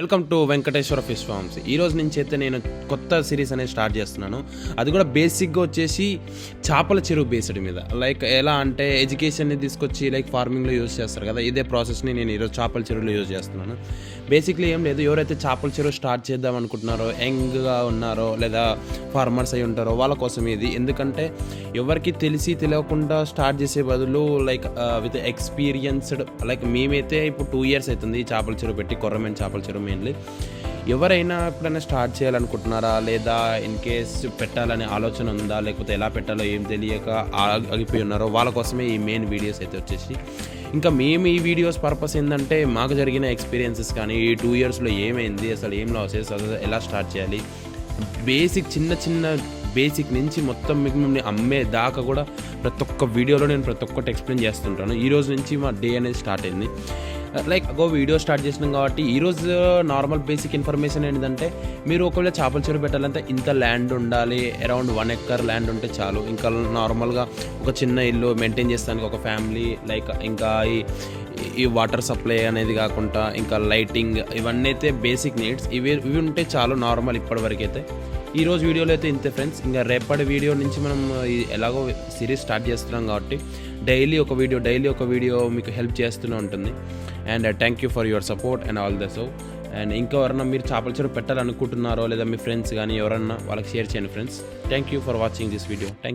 Welcome to Venkateswara fish farms. ఈ రోజు నుంచి అయితే నేను కొత్త సిరీస్ అనేది స్టార్ట్ చేస్తున్నాను. అది కూడా బేసిక్గా వచ్చేసి చేపల చెరువు బేస్డ్ మీద. లైక్ ఎలా అంటే ఎడ్యుకేషన్ని తీసుకొచ్చి లైక్ ఫార్మింగ్లో యూజ్ చేస్తారు కదా ఇదే ప్రాసెస్ని నేను ఈరోజు చేపల చెరువులో యూజ్ చేస్తున్నాను. బేసిక్లీ ఏం లేదు ఎవరైతే చేపల చెరువు స్టార్ట్ చేద్దాం అనుకుంటున్నారో యంగ్గా ఉన్నారో లేదా ఫార్మర్స్ అయి ఉంటారో వాళ్ళ కోసం ఇది. ఎందుకంటే ఎవరికి తెలిసి తెలియకుండా స్టార్ట్ చేసే బదులు లైక్ విత్ ఎక్స్పీరియన్స్డ్ లైక్ మేమైతే ఇప్పుడు టూ ఇయర్స్ అవుతుంది చేపల చెరువు పెట్టి కొర్రమైన చేపల చెరువు మెయిన్లీ ఎవరైనా ఎప్పుడైనా స్టార్ట్ చేయాలనుకుంటున్నారా? లేదా ఇన్ కేస్ పెట్టాలనే ఆలోచన ఉందా? లేకపోతే ఎలా పెట్టాలో ఏం తెలియక ఆగిపోయి ఉన్నారో? వాళ్ళ కోసమే ఈ మెయిన్ వీడియోస్ అయితే వచ్చేసి. ఇంకా మేము ఈ వీడియోస్ పర్పస్ ఏంటంటే మాకు జరిగిన ఎక్స్పీరియన్సెస్ కానీ ఈ టూ ఇయర్స్లో ఏమైంది? అసలు ఏం లాసెస్ అసలు ఎలా స్టార్ట్ చేయాలి? బేసిక్ చిన్న చిన్న బేసిక్ నుంచి మొత్తం మీకు మిమ్మల్ని అమ్మే దాకా కూడా ప్రతి ఒక్క వీడియోలో నేను ప్రతి ఒక్కటి ఎక్స్ప్లెయిన్ చేస్తుంటాను. ఈ రోజు నుంచి మా డే అనేది స్టార్ట్ అయింది. లైక్ ఒక వీడియో స్టార్ట్ చేసినాం కాబట్టి ఈరోజు నార్మల్ బేసిక్ ఇన్ఫర్మేషన్ ఏంటంటే మీరు ఒకవేళ చేపల చెరువు పెట్టాలంటే ఇంత ల్యాండ్ ఉండాలి అరౌండ్ వన్ ఎక్కర్ ల్యాండ్ ఉంటే చాలు. ఇంకా నార్మల్గా ఒక చిన్న ఇల్లు మెయింటైన్ చేస్తానికి ఒక ఫ్యామిలీ లైక్ ఇంకా ఈ ఈ వాటర్ సప్లై అనేది కాకుండా ఇంకా లైటింగ్ ఇవన్నీ అయితే బేసిక్ నీడ్స్ ఇవి ఇవి ఉంటే చాలు నార్మల్ ఇప్పటివరకు అయితే ఈరోజు వీడియోలో అయితే ఇంతే ఫ్రెండ్స్ ఇంకా రేపటి వీడియో నుంచి మనం ఎలాగో సిరీస్ స్టార్ట్ చేస్తున్నాం కాబట్టి డైలీ ఒక వీడియో డైలీ ఒక వీడియో మీకు హెల్ప్ చేస్తూనే ఉంటుంది. And thank you for your support and all the so and ఇంకెవరన్నా మీరు చేపల చెరువు పెట్టాలనుకుంటున్నారో లేదా మీ ఫ్రెండ్స్ కానీ ఎవరన్నా వాళ్ళకి షేర్ చేయండి friends thank you for watching this video thank